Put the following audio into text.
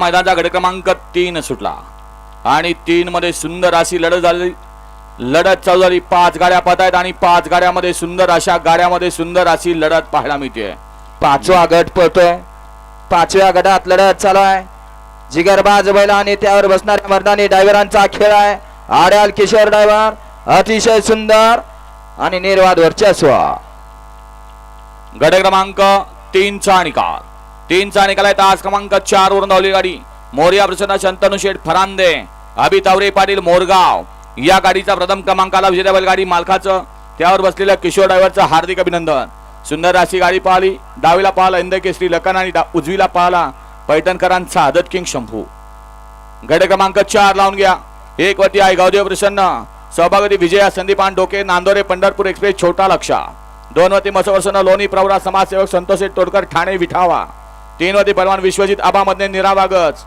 मैदानाचा गड क्रमांक तीन सुटला. आणि तीन मध्ये सुंदर अशी लढत झाली. लढत चालू झाली. पाच गाड्या पत आहेत आणि पाच गाड्यामध्ये सुंदर अशा गाड्यामध्ये सुंदर अशी लढत पाहायला मिळते. पाचवा गट पळतोय. पाचव्या गटात लढत चालू आहे. जिगरबाज बैला आणि त्यावर बसणाऱ्या मर्दानी डायव्हरांचा खेळ आहे. आड्याल किशोर डायव्हर अतिशय सुंदर आणि निर्वाद वर्चस्व. गड क्रमांक तीनचा निकाल. तीनचा निकाल आहे. तास क्रमांक चार वरून धावली गाडी. मोर्या प्रसन्न शंतनु शेठ फरांदे अभि तावरे पाटील मोरगाव. या गाडीचा प्रथम क्रमांकाला विजेत्या बैलगाडी मालकाचं त्यावर बसलेल्या किशोर ड्रायव्हरचं हार्दिक अभिनंदन. सुंदर अशी गाडी पाहिली. डावीला पाहिला इंदकेसरी लखन आणि डा- उजवीला पाहिला पैठणकरांचा आदत किंग शंभू. गड क्रमांक चार लावून घ्या. एक वरती आहे गावदेव प्रसन्न. सहभागती विजया संदीपान डोके नांदोरे पंढरपूर एक्सप्रेस छोटा लक्षा दोन वती मसवर्सन लोणी प्रवरा समाजसेवक संतोष तोडकर ठाणे विठावा. तीन वती परवान विश्वजित आबामध्ये निरावागच